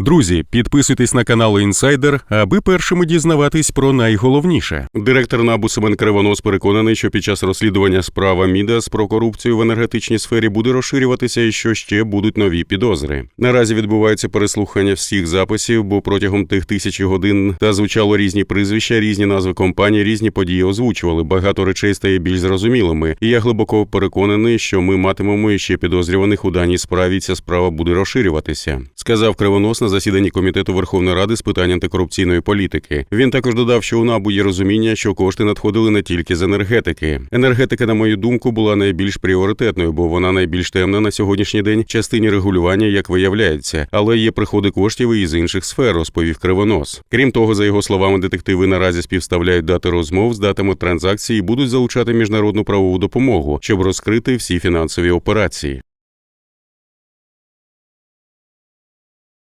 Друзі, підписуйтесь на канал Інсайдер, аби першими дізнаватись про найголовніше. Директор НАБУ Семен Кривонос переконаний, що під час розслідування справа Мідас про корупцію в енергетичній сфері буде розширюватися і що ще будуть нові підозри. Наразі відбувається переслухання всіх записів, бо протягом тих тисячі годин та звучало різні прізвища, різні назви компаній, різні події озвучували. Багато речей стає більш зрозумілими. І я глибоко переконаний, що ми матимемо іще підозрюваних у даній справі. і Ця справа буде розширюватися, сказав Кривонос на засіданні комітету Верховної Ради з питань антикорупційної політики. Він також додав, що у НАБУ є розуміння, що кошти надходили не тільки з енергетики. Енергетика, на мою думку, була найбільш пріоритетною, бо вона найбільш темна на сьогоднішній день частині регулювання, як виявляється, але є приходи коштів і з інших сфер, розповів Кривонос. Крім того, за його словами, детективи наразі співставляють дати розмов з датами транзакцій і будуть залучати міжнародну правову допомогу, щоб розкрити всі фінансові операції.